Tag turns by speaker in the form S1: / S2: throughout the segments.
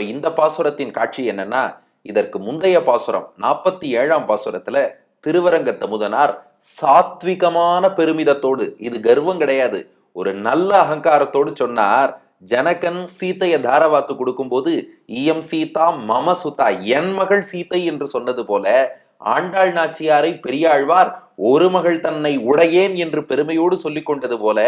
S1: இப்போ இந்த பாசுரத்தின் காட்சி என்னன்னா இதற்கு முந்தைய பாசுரம் நாற்பத்தி ஏழாம் பாசுரத்துல திருவரங்க தமுதனார் சாத்விகமான பெருமிதத்தோடு இது கர்வம் கிடையாது ஒரு நல்ல அகங்காரத்தோடு சொன்னார் ஜனகன் சீதைய தாரவாத்து கொடுக்கும்போது இயம் சீதா மம சுதா என் மகள் சீதை என்று சொன்னது போல ஆண்டாள் நாச்சியாரை பெரியாழ்வார் ஒரு மகள் தன்னை உடையேன் என்று பெருமையோடு சொல்லிக் கொண்டது போல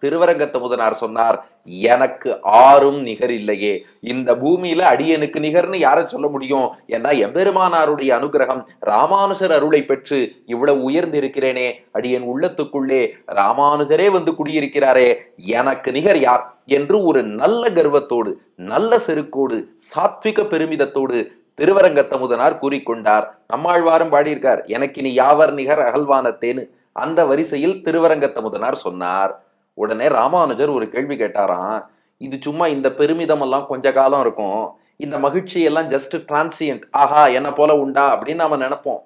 S1: திருவரங்கத்த முதனார் சொன்னார் எனக்கு ஆறும் நிகர் இல்லையே. இந்த பூமியில அடியனுக்கு நிகர்னு யார சொல்ல முடியும்? ஏன்னா எம்பெருமானாருடைய அனுகிரகம் ராமானுஜர் அருளை பெற்று இவ்வளவு உயர்ந்திருக்கிறேனே அடியன் உள்ளத்துக்குள்ளே ராமானுஜரே வந்து குடியிருக்கிறாரே எனக்கு நிகர் யார்? என்று ஒரு நல்ல கர்வத்தோடு நல்ல செருக்கோடு சாத்விக பெருமிதத்தோடு திருவரங்கத்தமுதனார் கூறிக்கொண்டார். நம்மாழ்வாரும் பாடியிருக்கார் எனக்கு இனி யாவர் நிகர் அகழ்வானத்தேன்னு அந்த வரிசையில் திருவரங்கத்தமுதனார் சொன்னார். உடனே ராமானுஜர் ஒரு கேள்வி கேட்டாராம். இது சும்மா இந்த பெருமிதம் எல்லாம் கொஞ்ச காலம் இருக்கும். இந்த மகிழ்ச்சி எல்லாம் ஜஸ்ட் டிரான்சியன்ட் ஆஹா என்ன போல உண்டா அப்படின்னு நாம நினைப்போம்.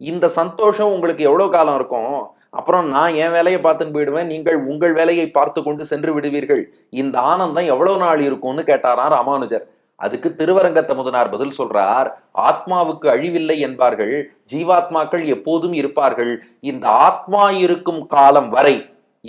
S1: இந்த சந்தோஷம் உங்களுக்கு எவ்வளவு காலம் இருக்கும்? அப்புறம் நான் என் வேலையை பார்த்துன்னு போயிடுவேன் நீங்கள் உங்கள் வேலையை பார்த்து கொண்டு சென்று விடுவீர்கள். இந்த ஆனந்தம் எவ்வளவு நாள் இருக்கும்னு கேட்டாராம் ராமானுஜர். அதுக்கு திருவரங்கத்த முதனார் பதில் சொல்றார் ஆத்மாவுக்கு அழிவில்லை என்பார்கள் ஜீவாத்மாக்கள் எப்போதும் இருப்பார்கள். இந்த ஆத்மா இருக்கும் காலம் வரை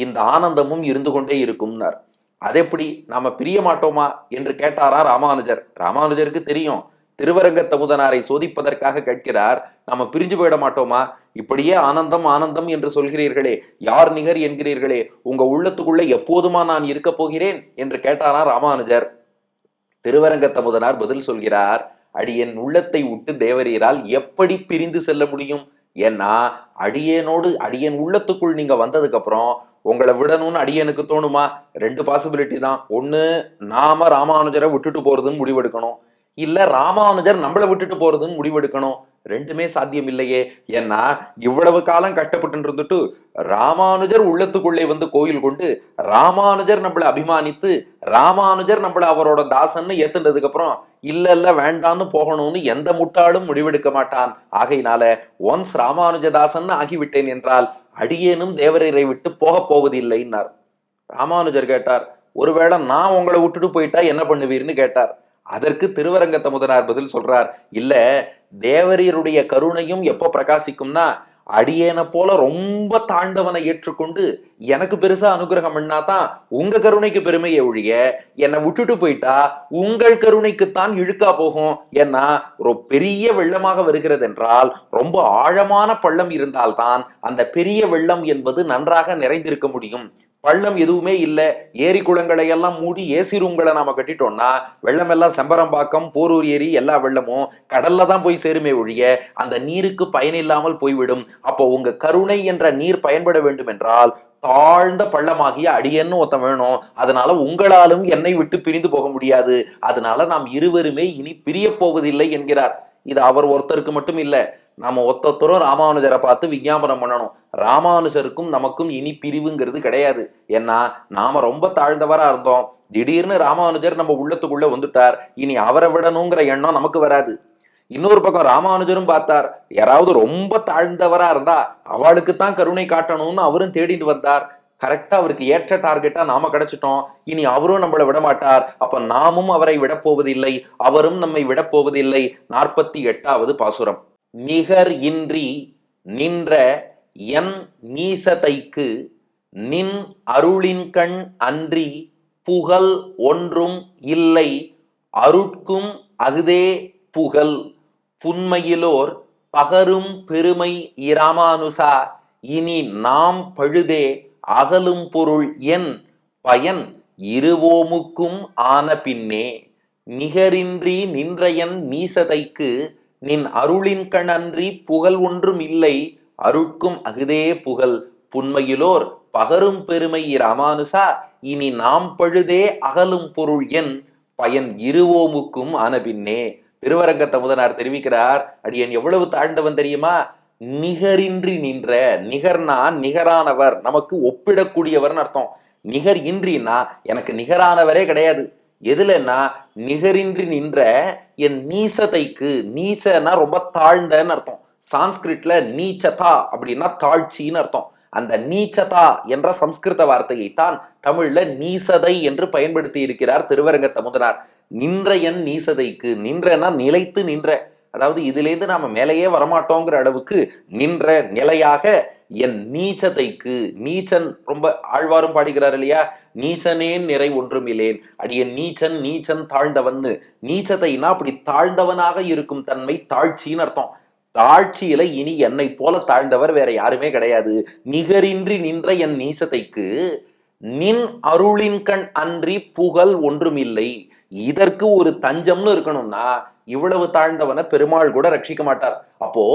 S1: இந்த ஆனந்தமும் இருந்து கொண்டே இருக்கும்னார். அது எப்படி நாம பிரிய மாட்டோமா என்று கேட்டாரா ராமானுஜர். ராமானுஜருக்கு தெரியும். திருவரங்க தமுதனாரை சோதிப்பதற்காக கேட்கிறார். நாம பிரிஞ்சு போயிட மாட்டோமா? இப்படியே ஆனந்தம் ஆனந்தம் என்று சொல்கிறீர்களே. யார் நிகர் என்கிறீர்களே? உங்க உள்ளத்துக்குள்ள எப்போதுமா நான் இருக்க போகிறேன் என்று கேட்டாரா ராமானுஜர். திருவரங்க தமுதனார் பதில் சொல்கிறார். அடியன் உள்ளத்தை விட்டு தேவரீரால் எப்படி பிரிந்து செல்ல முடியும்? ஏன்னா அடியனோடு அடியன் உள்ளத்துக்குள் நீங்க வந்ததுக்கப்புறம் உங்களை விடணும்னு அடியனுக்கு தோணுமா? ரெண்டு பாசிபிலிட்டி தான். ஒன்று நாம ராமானுஜரை விட்டுட்டு போறதுன்னு முடிவெடுக்கணும். இல்லை ராமானுஜர் நம்மளை விட்டுட்டு போறதுன்னு முடிவெடுக்கணும். ரெண்டுமே சாத்தியம் இல்லையே. ஏன்னா இவ்வளவு காலம் கஷ்டப்பட்டு இருந்துட்டு ராமானுஜர் உள்ளத்துக்குள்ளே வந்து கோயில் கொண்டு ராமானுஜர் நம்மளை அபிமானித்து ராமானுஜர் நம்மளை அவரோட தாசன்னு ஏத்துனதுக்கு அப்புறம் இல்ல இல்ல வேண்டான்னு போகணும்னு எந்த முட்டாளும் முடிவெடுக்க மாட்டான். ஆகையினால ஒன்ஸ் ராமானுஜதாசன் ஆகிவிட்டேன் என்றால் அடியேனும் தேவரரை விட்டு போக போவதில்லைன்னார். ராமானுஜர் கேட்டார் ஒருவேளை நான் உங்களை விட்டுட்டு போயிட்டா என்ன பண்ணுவீர்னு கேட்டார். அதற்கு திருவரங்கத்த முதனார் பதில் சொல்றார் இல்ல தேவரீருடைய கருணையும் எப்ப பிரகாசிக்கும்னா அடியேனை போல ரொம்ப தாண்டவனை ஏற்றுக்கொண்டு எனக்கு பெருசா அனுகிரகம் பண்ணாதான் உங்க கருணைக்கு பெருமையை ஒழிய என்னை விட்டுட்டு போயிட்டா உங்கள் கருணைக்குத்தான் இழுக்கா போகும். ஏன்னா ஒரு பெரிய வெள்ளமாக வருகிறது என்றால் ரொம்ப ஆழமான பள்ளம் இருந்தால்தான் அந்த பெரிய வெள்ளம் என்பது நன்றாக நிறைந்திருக்க முடியும். பள்ளம் எதுவுமே இல்லை. ஏரி குளங்களை எல்லாம் மூடி ஏசி ரூம்களை நாம கட்டிட்டோம்னா வெள்ளம் எல்லாம் செம்பரம்பாக்கம் போரூர் ஏரி எல்லா வெள்ளமும் கடல்ல தான் போய் சேருமே ஒழிய அந்த நீருக்கு பயனில்லாமல் போய்விடும். அப்போ உங்க கருணை என்ற நீர் பயன்பட வேண்டும் என்றால் தாழ்ந்த பள்ளமாகிய அடியன்னு ஒருத்தன் வேணும். அதனால உங்களாலும் என்னை விட்டு பிரிந்து போக முடியாது. அதனால நாம் இருவருமே இனி பிரிய போவதில்லை என்கிறார். இது அவர் ஒருத்தருக்கு மட்டும் இல்லை. நாம ஒத்தொத்தரும் ராமானுஜரை பார்த்து விஞ்ஞாபனம் பண்ணணும். ராமானுஜருக்கும் நமக்கும் இனி பிரிவுங்கிறது கிடையாது. ஏன்னா நாம ரொம்ப தாழ்ந்தவரா இருந்தோம். திடீர்னு ராமானுஜர் நம்ம உள்ளத்துக்குள்ள வந்துட்டார். இனி அவரை விடணுங்கிற எண்ணம் நமக்கு வராது. இன்னொரு பக்கம் ராமானுஜரும் பார்த்தார். யாராவது ரொம்ப தாழ்ந்தவரா இருந்தா அவளுக்கு தான் கருணை காட்டணும்னு அவரும் தேடிட்டு வந்தார். கரெக்டா அவருக்கு ஏற்ற டார்கெட்டா நாம கிடைச்சிட்டோம். இனி அவரும் நம்மளை விடமாட்டார். அப்ப நாமும் அவரை விடப்போவதில்லை. அவரும் நம்மை விடப்போவதில்லை. நாற்பத்தி எட்டாவது பாசுரம். நிகர் இன்றி நின்ற என் நீசதைக்கு நின் அருளின்கண் அன்றி புகழ் ஒன்றும் இல்லை அருட்கும் அகுதே புகழ். புன்மையிலோர் பகரும் பெருமை இராமானுசா இனி நாம் பழுதே அகலும் பொருள் என் பயன் இருவோமுக்கும் ஆன பின்னே. நிகரின்றி நின்றயன் மீசதைக்கு நின் அருளின்கணன்றி புகழ் ஒன்றும் இல்லை அருட்கும் அகுதே புகழ். புன்மையிலோர் பகரும் பெருமை ராமானுசா இனி நாம் பழுதே அகலும் பொருள் என் பயன் இருவோமுக்கும் ஆன பின்னே திருவரங்க தமுதனார் தெரிவிக்கிறார் அடியன் எவ்வளவு தாழ்ந்தவன் தெரியுமா? நிகரின்றி நின்ற நிகர்னா நிகரானவர். நமக்கு ஒப்பிடக்கூடியவர்னு அர்த்தம். நிகர் இன்றினா எனக்கு நிகரானவரே கிடையாது. எதுலன்னா நிகரின்றி நின்ற என் நீசதைக்கு நீசனா ரொம்ப தாழ்ந்தன்னு அர்த்தம். சான்ஸ்கிரிட்ல நீச்சதா அப்படின்னா தாழ்ச்சின்னு அர்த்தம். அந்த நீச்சதா என்ற சம்ஸ்கிருத வார்த்தையை தான் தமிழ்ல நீசதை என்று பயன்படுத்தி இருக்கிறார் திருவரங்க தமுதனார். நின்ற என் நீசதைக்கு நின்றனா நிலைத்து நின்ற. அதாவது இதுலேருந்து நாம மேலேயே வரமாட்டோங்கிற அளவுக்கு நின்ற நிலையாக என் நீச்சதைக்கு நீச்சன் ரொம்ப ஆழ்வாரும் பாடுகிறார் இல்லையா? நீச்சனேன் நிறை ஒன்றுமில்லேன் அடியன் நீச்சன் நீச்சன் தாழ்ந்தவன்னு. நீச்சதைனா அப்படி தாழ்ந்தவனாக இருக்கும் தன்மை தாழ்ச்சின்னு அர்த்தம். தாழ்ச்சியில இனி என்னை போல தாழ்ந்தவர் வேற யாருமே கிடையாது. நிகரின்றி நின்ற என் நீசத்தைக்கு நின் அருளின் கண் அன்றி புகழ் ஒன்றுமில்லை. இதற்கு ஒரு தஞ்சம்னு இருக்கணும்னா இவ்வளவு தாழ்ந்தவனை பெருமாள் கூட ரட்சிக்க மாட்டார். அப்போ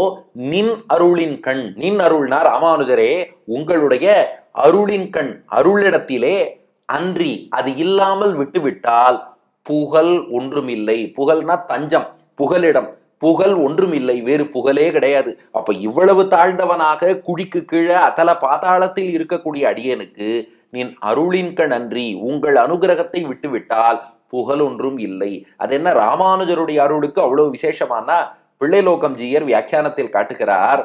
S1: நின் அருளின் கண் நின் அருள்னா ராமானுஜரே உங்களுடைய அருளின் கண் அருளிடத்திலே அன்றி அது இல்லாமல் விட்டுவிட்டால் புகழ் ஒன்றுமில்லை. புகழ்னா தஞ்சம் புகலிடம் புகழ் ஒன்றுமில்லை வேறு புகழே கிடையாது. அப்ப இவ்வளவு தாழ்ந்தவனாக குழிக்கு கீழே அத்தல பாதாளத்தில் இருக்கக்கூடிய அடியனுக்கு நின் அருளின்கண் அன்றி உங்கள் அனுகிரகத்தை விட்டுவிட்டால் புகழ் ஒன்றும் இல்லை. அது என்ன ராமானுஜருடைய அருளுக்கு அவ்வளவு விசேஷமானா? பிள்ளைலோகம் ஜீயர் வியாக்கியானத்தில் காட்டுகிறார்.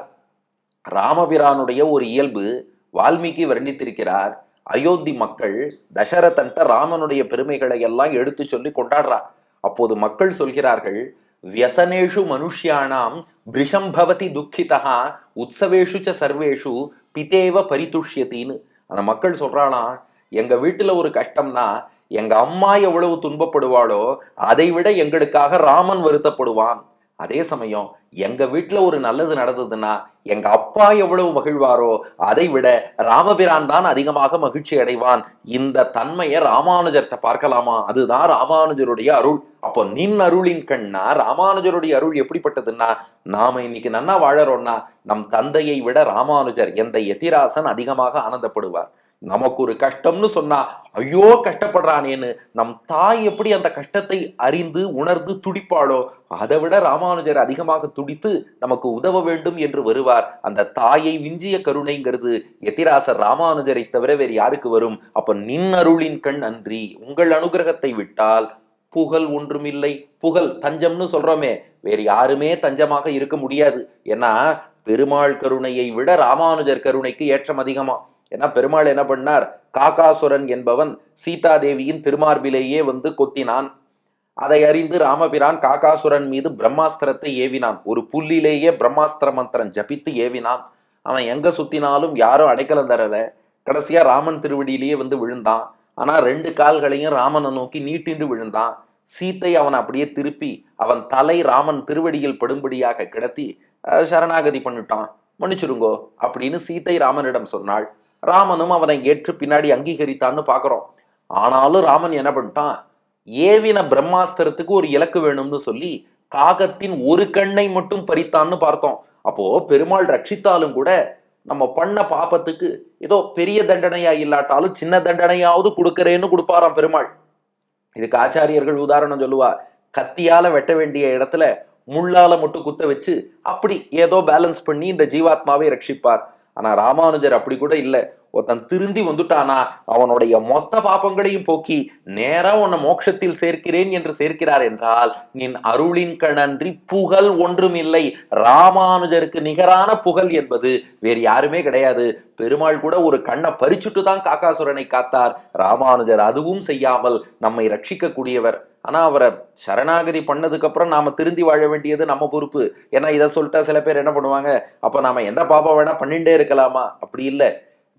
S1: ராமபிரானுடைய ஒரு இயல்பு வால்மீகி வர்ணித்திருக்கிறார். அயோத்தி மக்கள் தசரதன்ட்ட ராமனுடைய பெருமைகளை எல்லாம் எடுத்து சொல்லி கொண்டாடுறா. அப்போது மக்கள் சொல்கிறார்கள் வியசனேஷு மனுஷ்யானாம் பிரிஷம் பவதி துக்கிதா உற்சவேஷு ச சர்வேஷு பிதேவ பரிதுஷ்யத்தின்னு அந்த மக்கள் சொல்றாளாம் எங்க வீட்டுல ஒரு கஷ்டம்னா எங்க அம்மா எவ்வளவு துன்பப்படுவாளோ அதை விட எங்களுக்காக ராமன் வருத்தப்படுவான். அதே சமயம் எங்க வீட்டுல ஒரு நல்லது நடந்ததுன்னா எங்க அப்பா எவ்வளவு மகிழ்வாரோ அதை விட ராமபிரான் தான் அதிகமாக மகிழ்ச்சி அடைவான். இந்த தன்மையை ராமானுஜர்கிட்ட பார்க்கலாமா? அதுதான் ராமானுஜருடைய அருள். அப்போ நின் அருளின் கண்ணா ராமானுஜருடைய அருள் எப்படிப்பட்டதுன்னா நாம இன்னைக்கு நன்னா வாழறோம்னா நம் தந்தையை விட ராமானுஜர் எந்த எதிராசன் அதிகமாக ஆனந்தப்படுவார். நமக்கு ஒரு கஷ்டம்னு சொன்னா ஐயோ கஷ்டப்படுறானேன்னு நம் தாய் எப்படி அந்த கஷ்டத்தை அறிந்து உணர்ந்து துடிப்பாளோ அதை விட ராமானுஜர் அதிகமாக துடித்து நமக்கு உதவ வேண்டும் என்று வருவார். அந்த தாயை விஞ்சிய கருணைங்கிறது எத்திராசர் ராமானுஜரை தவிர வேறு யாருக்கு வரும்? அப்ப நின் அருளின் கண் அன்றி உங்கள் அனுகிரகத்தை விட்டால் புகழ் ஒன்றுமில்லை. புகழ் தஞ்சம்னு சொல்றோமே வேறு யாருமே தஞ்சமாக இருக்க முடியாது. ஏன்னா பெருமாள் கருணையை விட ராமானுஜர் கருணைக்கு ஏற்றம் அதிகமா. ஏன்னா பெருமாள் என்ன பண்ணார்? காகாசுரன் என்பவன் சீதாதேவியின் திருமார்பிலேயே வந்து கொத்தினான். அதை அறிந்து ராமபிரான் காகாசுரன் மீது பிரம்மாஸ்திரத்தை ஏவினான். ஒரு புல்லிலேயே பிரம்மாஸ்திர மந்திரம் ஜபித்து ஏவினான். அவன் எங்க சுத்தினாலும் யாரும் அடைக்கலம் தரல. கடைசியா ராமன் திருவடியிலேயே வந்து விழுந்தான். ஆனா ரெண்டு கால்களையும் ராமனை நோக்கி நீட்டின்று விழுந்தான். சீத்தை அவன் அப்படியே திருப்பி அவன் தலை ராமன் திருவடியில் படும்படியாக கிடத்தி சரணாகதி பண்ணிட்டான். மன்னிச்சிருங்கோ அப்படின்னு சீத்தை ராமனிடம் சொன்னாள். ராமனும் அவனை ஏற்று பின்னாடி அங்கீகரித்தான்னு பார்க்குறோம். ஆனாலும் ராமன் என்ன பண்ணிட்டான்? ஏவின பிரம்மாஸ்திரத்துக்கு ஒரு இலக்கு வேணும்னு சொல்லி காகத்தின் ஒரு கண்ணை மட்டும் பறித்தான்னு பார்த்தோம். அப்போ பெருமாள் ரட்சித்தாலும் கூட நம்ம பண்ண பாப்பத்துக்கு ஏதோ பெரிய தண்டனையா இல்லாட்டாலும் சின்ன தண்டனையாவது கொடுக்கறேன்னு கொடுப்பாராம் பெருமாள். இதுக்கு ஆச்சாரியர்கள் உதாரணம் சொல்லுவா கத்தியால வெட்ட வேண்டிய இடத்துல முள்ளால மட்டும் குத்த வச்சு அப்படி ஏதோ பேலன்ஸ் பண்ணி இந்த ஜீவாத்மாவை ரட்சிப்பார். ஆனால் ராமானுஜர் அப்படி கூட இல்லை. ஒருத்தன் திருந்தி வந்துட்டானா அவனுடைய மொத்த பாப்பங்களையும் போக்கி நேரா உன்னை மோட்சத்தில் சேர்க்கிறேன் என்று சேர்க்கிறார் என்றால் நின் அருளின் கணன்றி புகழ் ஒன்றும் இல்லை ராமானுஜருக்கு நிகரான புகழ் என்பது வேறு யாருமே கிடையாது. பெருமாள் கூட ஒரு கண்ணை பறிச்சுட்டு தான் காக்காசுரனை காத்தார். ராமானுஜர் அதுவும் செய்யாமல் நம்மை ரட்சிக்க கூடியவர் ஆனா அவரை சரணாகதி பண்ணதுக்கு அப்புறம் நாம திருந்தி வாழ வேண்டியது நம்ம பொறுப்பு. ஏன்னா இதை சொல்லிட்டா சில பேர் என்ன பண்ணுவாங்க? அப்ப நாம எந்த பாப்பம் வேணா பண்ணிட்டே இருக்கலாமா? அப்படி இல்லை.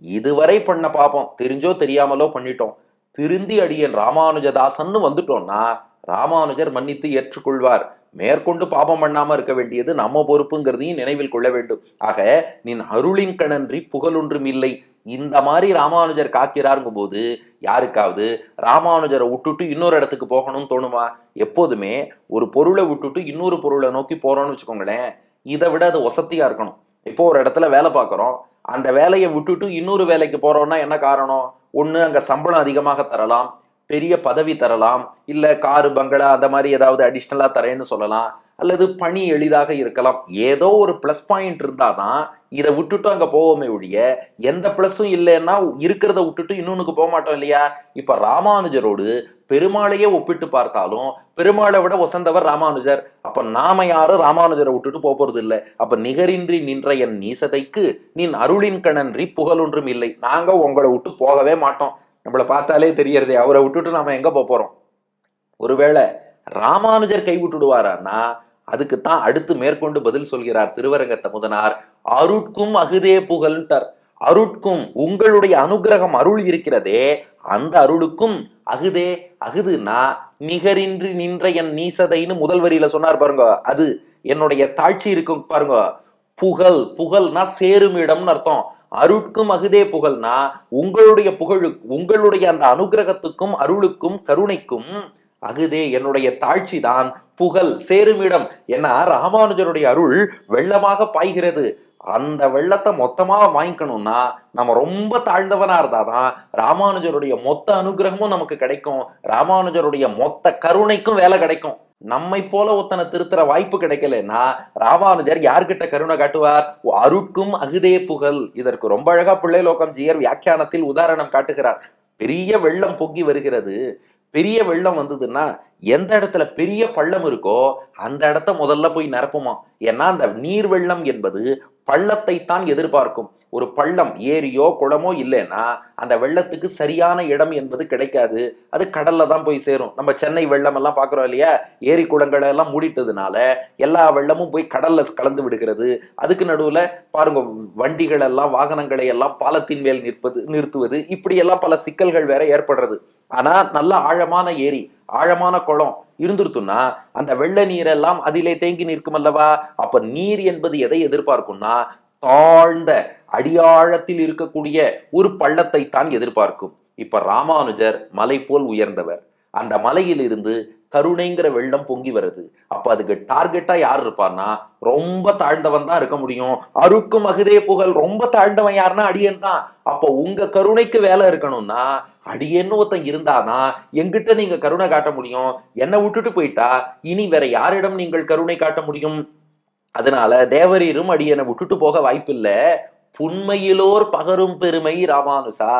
S1: இதுவரை பண்ண பாப்பம். தெரிஞ்சோ தெரியாமலோ பண்ணிட்டோம். திருந்தி அடியன் ராமானுஜதாசன்னு வந்துட்டோம்னா ராமானுஜர் மன்னித்து ஏற்றுக்கொள்வார். மேற்கொண்டு பாபம் பண்ணாம இருக்க வேண்டியது நம்ம பொறுப்புங்கிறதையும் நினைவில் கொள்ள வேண்டும். ஆக நின் அருளின் கணன்றி புகழொன்றும் இல்லை. இந்த மாதிரி ராமானுஜர் காக்கிறாருங்கும் போது யாருக்காவது ராமானுஜரை விட்டுட்டு இன்னொரு இடத்துக்கு போகணும்னு தோணுமா? எப்போதுமே ஒரு பொருளை விட்டுட்டு இன்னொரு பொருளை நோக்கி போறோம்னு வச்சுக்கோங்களேன் இதை விட அது வசத்தியா இருக்கணும். இப்போ ஒரு இடத்துல வேலை பார்க்குறோம். அந்த வேலையை விட்டுட்டு இன்னொரு வேலைக்கு போகிறோன்னா என்ன காரணம்? ஒன்று அங்கே சம்பளம் அதிகமாக தரலாம். பெரிய பதவி தரலாம். இல்லை காரு பங்களா அந்த மாதிரி ஏதாவது அடிஷ்னலாக தரேன்னு சொல்லலாம். அல்லது பணி எளிதாக இருக்கலாம். ஏதோ ஒரு ப்ளஸ் பாயிண்ட் இருந்தால் தான் இதை விட்டுட்டு அங்க போவோமே ஒழிய எந்த பிளஸும் இல்லைன்னா இருக்கிறத விட்டுட்டு இன்னொன்னுக்கு போக மாட்டோம் இல்லையா? இப்ப ராமானுஜரோடு பெருமாளையே ஒப்பிட்டு பார்த்தாலும் பெருமாளை விட வசந்தவர் ராமானுஜர். அப்ப நாம யாரும் ராமானுஜரை விட்டுட்டு போறது இல்லை. அப்ப நிகரின்றி நின்ற என் நீசதைக்கு நின் அருளின் கணன்றி புகழொன்றும் இல்லை. நாங்க உங்களை விட்டு போகவே மாட்டோம். நம்மளை பார்த்தாலே தெரியறதே. அவரை விட்டுட்டு நாம எங்க போறோம்? ஒருவேளை ராமானுஜர் கை விட்டுடுவாரான்னா அதுக்கு தான் அடுத்து மேற்கொண்டு பதில் சொல்கிறார் திருவரங்க தமுதனார். அருட்கும் அகுதே புகழ்ன்ட்டார் அருட்கும் உங்களுடைய அனுகிரகம் அருள் இருக்கிறதே அந்த அருளுக்கும் அகுதே அகுதுன்னா நிகரின்றி நின்ற என் நீசதைன்னு முதல் வரியில சொன்னார் பாருங்க. அது என்னுடைய தாழ்ச்சி இருக்கும் பாருங்க. புகழ் புகழ்னா சேரும் இடம்னு அர்த்தம். அருட்கும் அகுதே புகழ்னா உங்களுடைய புகழு உங்களுடைய அந்த அனுகிரகத்துக்கும் அருளுக்கும் கருணைக்கும் அகுதே என்னுடைய தாழ்ச்சி தான் புகழ் சேருமிடம். ஏன்னா ராமானுஜருடைய அருள் வெள்ளமாக பாய்கிறது. அந்த வெள்ளத்தை மொத்தமாக வாங்கிக்கணும்னா நம்ம ரொம்ப தாழ்ந்தவனா இருந்தாதான் ராமானுஜருடைய மொத்த அனுகிரகமும் நமக்கு கிடைக்கும். ராமானுஜருடைய மொத்த கருணைக்கும் வேலை கிடைக்கும். நம்மை போல ஒத்தனை திருத்துற வாய்ப்பு கிடைக்கலன்னா ராமானுஜர் யார்கிட்ட கருணை காட்டுவார்? அருட்கும் அகுதே புகழ். இதற்கு ரொம்ப அழகா பிள்ளை லோகம் ஜியர் வியாக்கியானத்தில் உதாரணம் காட்டுகிறார். பெரிய வெள்ளம் பொங்கி வருகிறது. பெரிய வெள்ளம் வந்ததுன்னா எந்த இடத்துல பெரிய பள்ளம் இருக்கோ அந்த இடத்த முதல்ல போய் நிரப்புமா? ஏன்னா அந்த நீர் வெள்ளம் என்பது பள்ளத்தை தான் எதிர்பார்க்கும். ஒரு பள்ளம் ஏரியோ குளமோ இல்லைன்னா அந்த வெள்ளத்துக்கு சரியான இடம் என்பது கிடைக்காது. அது கடல்ல தான் போய் சேரும். நம்ம சென்னை வெள்ளம் எல்லாம் பார்க்குறோம் இல்லையா? ஏரி குளங்களை எல்லாம் மூடிட்டதுனால எல்லா வெள்ளமும் போய் கடல்ல கலந்து விடுகிறது. அதுக்கு நடுவில் பாருங்க வண்டிகள் எல்லாம் வாகனங்களை எல்லாம் பாலத்தின் மேல் நிற்பது நிறுத்துவது. இப்படியெல்லாம் பல சிக்கல்கள் வேற ஏற்படுறது. ஆனா நல்ல ஆழமான ஏரி ஆழமான குளம் இருந்துருத்துன்னா அந்த வெள்ள நீரெல்லாம் அதிலே தேங்கி நிற்கும் அல்லவா? அப்ப நீர் என்பது எதை எதிர்பார்க்கும்னா தாழ்ந்த அடியாழத்தில் இருக்கக்கூடிய ஒரு பள்ளத்தை தான் எதிர்பார்க்கும். இப்ப ராமானுஜர் மலை போல் உயர்ந்தவர். அந்த மலையிலிருந்து கருணைங்கிற வெள்ளம் பொங்கி வருது. அப்ப அதுக்கு டார்கெட்டா யார் இருப்பார்னா ரொம்ப தாழ்ந்தவன் தான் இருக்க முடியும். அருக்கும் அகுதே புகழ் ரொம்ப தாழ்ந்தவன் யாருன்னா அடியன் தான். அப்போ உங்க கருணைக்கு வேலை இருக்கணும்னா அடியேன்னு ஒருத்தன் இருந்தாதான் எங்கிட்ட நீங்க கருணை காட்ட முடியும். என்னை விட்டுட்டு போயிட்டா இனி வேற யாரிடம் நீங்கள் கருணை காட்ட முடியும்? அதனால தேவரீரும் அடியனை விட்டுட்டு போக வாய்ப்பில்லை. புண்மையிலோர் பகரும் பெருமை ராமானுஜா.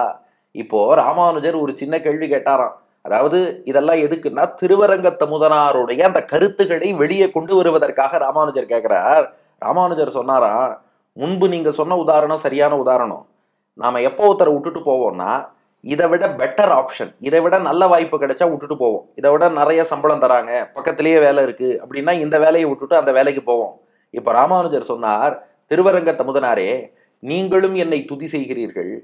S1: இப்போ ராமானுஜர் ஒரு சின்ன கேள்வி கேட்டாராம். அதாவது இதெல்லாம் எதுக்குன்னா திருவரங்க தமுதனாருடைய அந்த கருத்துக்களை வெளியே கொண்டு வருவதற்காக ராமானுஜர் கேட்கிறார் ராமானுஜர் சொன்னாராம் முன்பு நீங்க சொன்ன உதாரணம் சரியான உதாரணம். நாம எப்போ ஒருத்தரை விட்டுட்டு போவோம்னா இதை விட பெட்டர் ஆப்ஷன் இதை விட நல்ல வாய்ப்பு கிடைச்சா விட்டுட்டு போவோம். இதை விட நிறைய சம்பளம் தராங்க. பக்கத்திலேயே வேலை இருக்கு. அப்படின்னா இந்த வேலையை விட்டுட்டு அந்த வேலைக்கு போவோம். இப்போ ராமானுஜர் சொன்னார் திருவரங்க தமுதனாரே நீங்களும் என்னை துதி செய்கிறீர்கள்.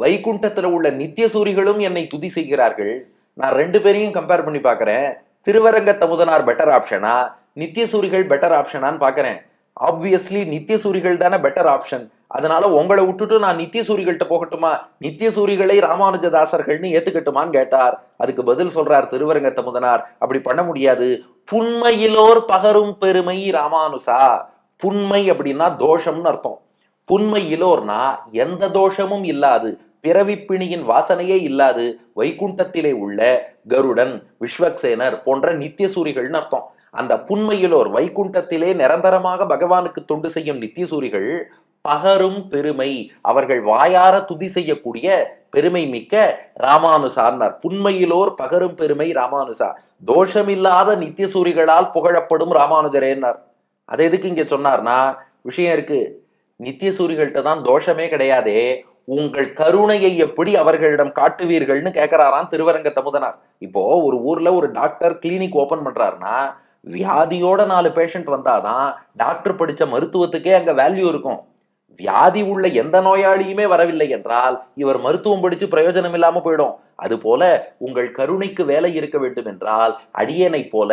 S1: வைகுண்டத்துல உள்ள நித்தியசூரிகளும் என்னை துதி செய்கிறார்கள். நான் ரெண்டு பேரையும் கம்பேர் பண்ணி பார்க்குறேன். திருவரங்க தமுதனார் பெட்டர் ஆப்ஷனா நித்திய சூரிகள் பெட்டர் ஆப்ஷனான்னு பார்க்குறேன். ஆப்வியஸ்லி நித்தியசூரிகள் தானே பெட்டர் ஆப்ஷன் அதனால உங்களை விட்டுட்டு நான் நித்தியசூரிகள்கிட்ட போகட்டுமா? நித்திய சூரிகளை ராமானுஜதாசர்கள்னு ஏத்துக்கட்டுமான்னு கேட்டார். அதுக்கு பதில் சொல்றார் திருவரங்க தமுதனார் அப்படி பண்ண முடியாது. புண்மையிலோர் பகரும் பெருமை ராமானுசா. புண்மை அப்படின்னா தோஷம்னு அர்த்தம். புண்மையிலோர்னா எந்த தோஷமும் இல்லாது பிறவிப்பிணியின் வாசனையே இல்லாது வைகுண்டத்திலே உள்ள கருடன் விஸ்வக்சேனர் போன்ற நித்தியசூரிகள்னு அர்த்தம். அந்த புண்மையிலோர் வைகுண்டத்திலே நிரந்தரமாக பகவானுக்கு தொண்டு செய்யும் நித்தியசூரிகள் பகரும் பெருமை அவர்கள் வாயார துதி செய்யக்கூடிய பெருமை மிக்க ராமானுசார்னார். புண்மையிலோர் பகரும் பெருமை ராமானுசா. தோஷமில்லாத நித்தியசூரிகளால் புகழப்படும் ராமானுஜரேன்னார். அதை எதுக்கு இங்க சொன்னார்னா விஷயம் இருக்கு. நித்திய சூரிகள்கிட்ட தான் தோஷமே கிடையாதே உங்கள் கருணையை எப்படி அவர்களிடம் காட்டுவீர்கள்னு கேட்கிறாராம் திருவரங்க தமுதனார் இப்போ ஒரு ஊர்ல ஒரு டாக்டர் கிளினிக் ஓபன் பண்றாருன்னா வியாதியோட நாலு பேஷண்ட் வந்தாதான் டாக்டர் படிச்ச மருத்துவத்துக்கே அங்க வேல்யூ இருக்கும். வியாதி உள்ள எந்த நோயாளியுமே வரவில்லை என்றால் இவர் மருத்துவம் படிச்சு பிரயோஜனம் இல்லாம போயிடும். அதுபோல உங்கள் கருணைக்கு வேலை இருக்க வேண்டும் என்றால் அடியனை போல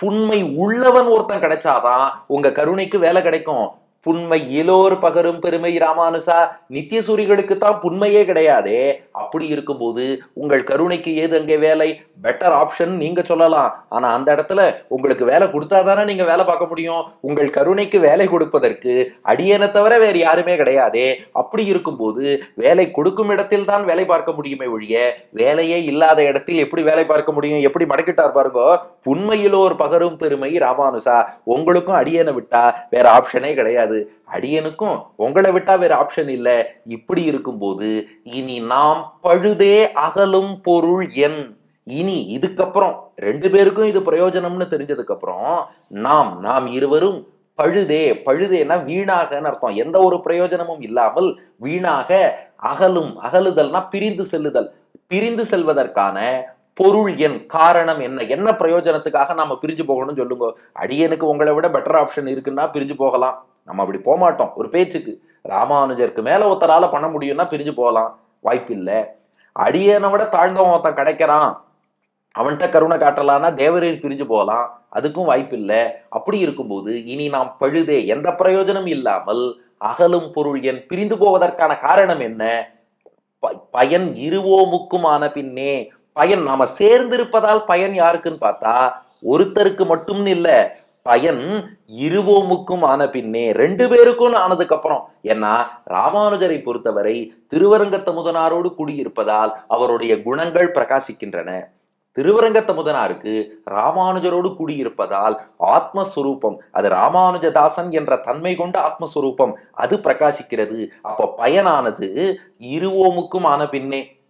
S1: புண்மை உள்ளவன் ஒருத்தன் கிடைச்சாதான் உங்க கருணைக்கு வேலை கிடைக்கும். புண்மையிலோர் பகரும் பெருமை ராமானுசா. நித்தியசூரிகளுக்கு தான் புண்மையே கிடையாதே. அப்படி இருக்கும்போது உங்கள் கருணைக்கு ஏது அங்கே வேலை? பெட்டர் ஆப்ஷன் நீங்க சொல்லலாம். ஆனா அந்த இடத்துல உங்களுக்கு வேலை கொடுத்தாதானே நீங்க வேலை பார்க்க முடியும். உங்கள் கருணைக்கு வேலை கொடுப்பதற்கு அடியனை தவிர வேறு யாருமே கிடையாதே. அப்படி இருக்கும்போது வேலை கொடுக்கும் இடத்தில் தான் வேலை பார்க்க முடியுமே ஒழிய வேலையே இல்லாத இடத்தில் எப்படி வேலை பார்க்க முடியும்? எப்படி மடக்கிட்டார் பாருங்க. புண்மையிலோர் பகரும் பெருமை ராமானுசா. உங்களுக்கும் அடியனை விட்டா வேற ஆப்ஷனே கிடையாது. அடியனுக்கும் உங்களை விட்டா வேற ஆப்ஷன் இல்ல. இப்படி இருக்கும்போது இனி நாம் பழுதே அகலும் பொருள் என். இனி இதுக்கப்புறம் ரெண்டு பேருக்கும் இது பிரயோஜனம்னு தெரிஞ்சதுக்கு அப்புறம் நாம் நாம் இருவரும் பழுதே பழுதேனா வீணாகன்னு அர்த்தம். எந்த ஒரு பிரயோஜனமும் இல்லாமல் வீணாக அகலும் அகலுதல்னா பிரிந்து செல்லுதல். பிரிந்து செல்வதற்கான பொருள் என் காரணம் என்ன? என்ன பிரயோஜனத்துக்காக நாம பிரிஞ்சு போகணும்னு சொல்லுங்க. அடியனுக்கு உங்களை விட பெட்டர் ஆப்ஷன் இருக்குன்னா பிரிஞ்சு போகலாம். நம்ம அப்படி போகமாட்டோம் ஒரு பேச்சுக்கு. ராமானுஜருக்கு மேலே ஒருத்தரால பண்ண முடியும்னா பிரிஞ்சு போகலாம். வாய்ப்பில்லை. அடியனை விட தாழ்ந்தவன் ஒருத்தன் கிடைக்கிறான். அவன்கிட்ட கருணை காட்டலான்னா தேவரீர் பிரிஞ்சு போகலாம். அதுக்கும் வாய்ப்பில்லை. அப்படி இருக்கும்போது இனி நாம் பழுதே எந்த பிரயோஜனம் இல்லாமல் அகலும் பொருள் என் பிரிந்து போவதற்கான காரணம் என்ன? ப- பயன் இருவோமுக்குமான பின்னே. பயன் நாம சேர்ந்திருப்பதால் பயன் யாருக்குன்னு பார்த்தா ஒருத்தருக்கு மட்டும்னு இல்லை. பயன் இருவோமுக்கும் ஆன பின்னே ரெண்டு பேருக்கும் ஆனதுக்கு அப்புறம் ஏன்னா ராமானுஜரை பொறுத்தவரை திருவரங்கத்த முதனாரோடு கூடியிருப்பதால் அவருடைய குணங்கள் பிரகாசிக்கின்றன. திருவரங்கத்த முதனாருக்கு ராமானுஜரோடு கூடியிருப்பதால் ஆத்மஸ்வரூபம் அது ராமானுஜதாசன் என்ற தன்மை கொண்ட ஆத்மஸ்வரூபம் அது பிரகாசிக்கிறது. அப்ப பயனானது இருவோமுக்கும் ஆன பின்னே.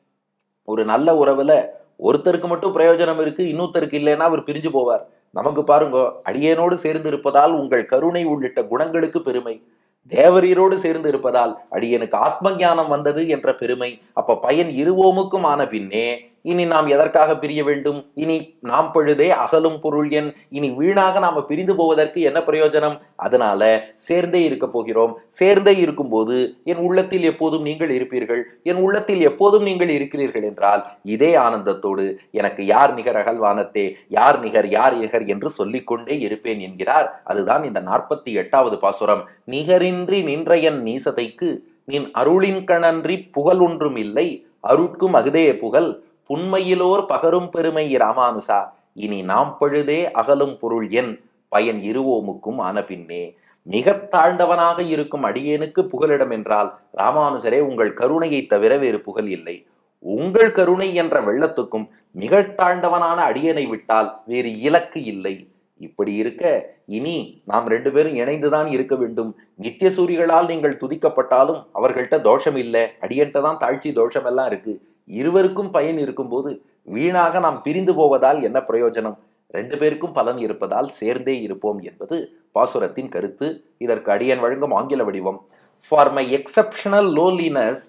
S1: ஒரு நல்ல உறவுல ஒருத்தருக்கு மட்டும் பிரயோஜனம் இருக்கு இன்னொருத்தருக்கு இல்லைன்னா அவர் பிரிஞ்சு போவார். நமக்கு பாருங்க அடியேனோடு சேர்ந்து இருப்பதால் உங்கள் கருணை உள்ளிட்ட குணங்களுக்கு பெருமை. தேவரீரோடு சேர்ந்து இருப்பதால் அடியனுக்கு ஆத்ம ஞானம் வந்தது என்ற பெருமை. அப்ப பயன் இருவோமுக்கும் ஆன பின்னே இனி நாம் எதற்காக பிரிய வேண்டும்? இனி நாம் பழுதே அகலும் பொருள் என். இனி வீணாக நாம பிரிந்து போவதற்கு என்ன பிரயோஜனம்? அதனால சேர்ந்தே இருக்க போகிறோம். சேர்ந்தே இருக்கும்போது என் உள்ளத்தில் எப்போதும் நீங்கள் இருப்பீர்கள். என் உள்ளத்தில் எப்போதும் நீங்கள் இருக்கிறீர்கள் என்றால் இதே ஆனந்தத்தோடு எனக்கு யார் நிகர் அகல்வானத்தே? யார் நிகர் யார் நிகர் என்று சொல்லிக்கொண்டே இருப்பேன் என்கிறார். அதுதான் இந்த நாற்பத்தி எட்டாவது பாசுரம். நிகரின்றி நின்ற என் நீசதைக்கு நின் அருளின் கணன்றி புகழ் ஒன்றும் இல்லை. அருட்கும் அகுதே புகழ். உண்மையிலோர் பகரும் பெருமை ராமானுசா இனி நாம் பழுதே அகலும் பொருள் என். பயன் இருவோமுக்கும் ஆன பின்னே. மிக தாழ்ந்தவனாக இருக்கும் அடியேனுக்கு புகலிடம் என்றால் ராமானுஜரே உங்கள் கருணையை தவிர வேறு புகழ் இல்லை. உங்கள் கருணை என்ற வெள்ளத்துக்கும் மிக தாழ்ந்தவனான அடியனை விட்டால் வேறு இலக்கு இல்லை. இப்படி இருக்க இனி நாம் ரெண்டு பேரும் இணைந்துதான் இருக்க வேண்டும். நித்திய சூரிகளால் நீங்கள் துதிக்கப்பட்டாலும் அவர்கள்ட்ட தோஷம் இல்லை. அடியன்ட்ட தான் தாழ்ச்சி தோஷம் எல்லாம் இருக்கு. இருவருக்கும் பயன் இருக்கும்போது வீணாக நாம் பிரிந்து போவதால் என்ன பிரயோஜனம்? ரெண்டு பேருக்கும் பலன் இருப்பதால் சேர்ந்தே இருப்போம் என்பது பாசுரத்தின் கருத்து. இதற்கு அடியன் வழங்கும் ஆங்கில வடிவம். For my exceptional loneliness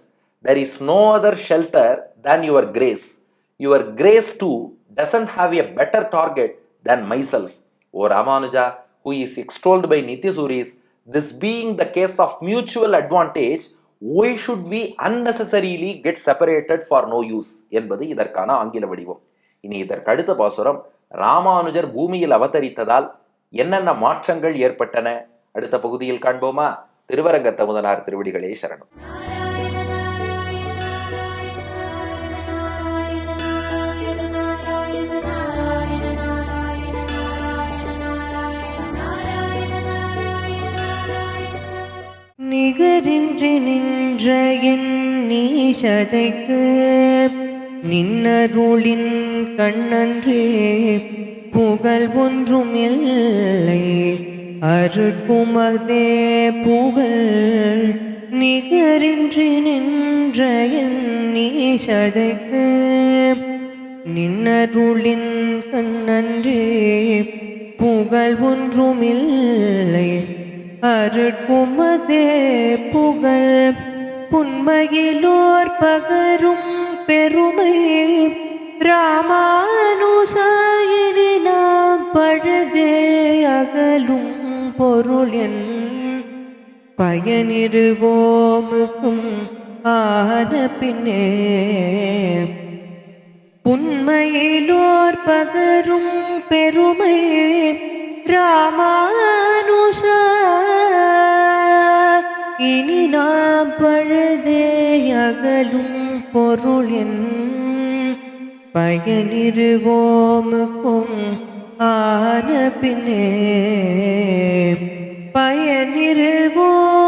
S1: there is no other shelter than your grace your grace too doesn't have a better target than myself O Ramanuja who is extolled by Nityasuris, this being the case of mutual advantage why should we unnecessarily get separated for no use? என்பது இதற்கான ஆங்கில வடிவம். இனி இதற்கு அடுத்த பாசுரம் ராமானுஜர் பூமியில் அவதரித்ததால் என்னென்ன மாற்றங்கள் ஏற்பட்டன? அடுத்த பகுதியில் காண்போமா? திருவரங்க தமுதனார் திருவடிகளே சரணம்.
S2: நிகரின்றி நின்ற என் நீசதைக்கு நின்னருளின் கண்ணன்றே புகழ் ஒன்றும் இல்லை அருட்குமதே புகழ் நிகரின்றி நின்ற என் நீசதைக்கு நின்னருளின் கண்ணன்றே புகழ் ஒன்றுமில்லை. அருட்குமதே புகழ். புன்மையிலோர் பகரும் பெருமை. ராமானுசாயினி நாம் பழுதே அகலும் பொருள் என். பயனிருவோமுக்கும் ஆன பின்னே. புன்மையிலோர் பகரும் பெருமை. ராமானுஷ அயனி நாம் பழுதே அகலும் பொருள் என் பயனிருவோமுக்கும் ஆன பின்னே பயனிருவோம்.